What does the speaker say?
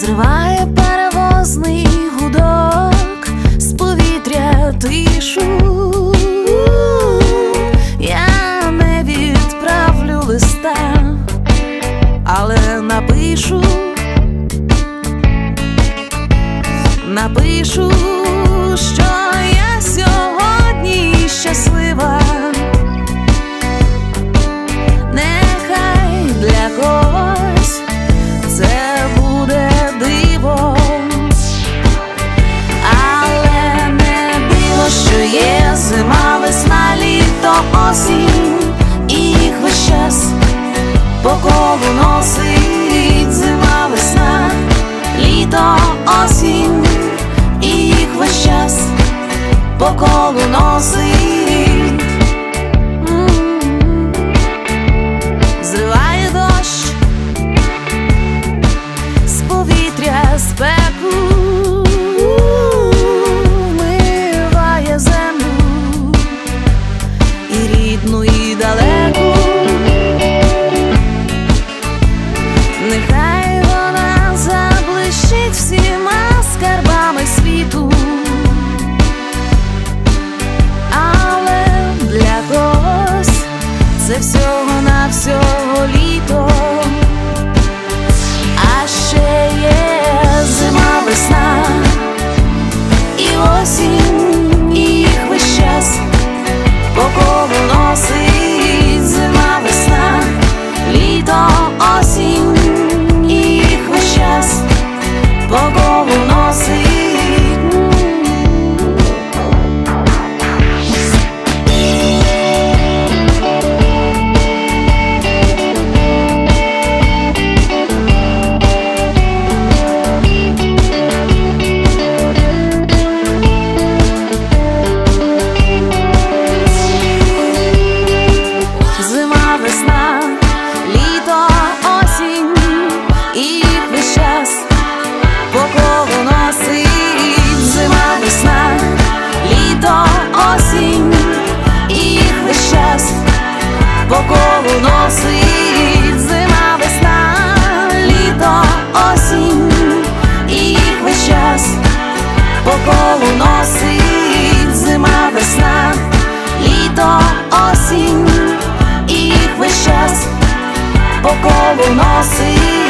Зриває перевозний гудок з повітря тишу, я не відправлю листа, але напишу, напишу, що. Осінь, і їх весь час по колу носить зима, весна, літо, осінь, і їх весь час по колу носить. Рідну, і далеку. Нехай вона заблищить всіма скарбами світу, але для когось це всього на всього по колу носить зима, весна, літо, осінь, і їх весь час по колу носить зима, весна, літо, осінь, і їх весь час по колу носить.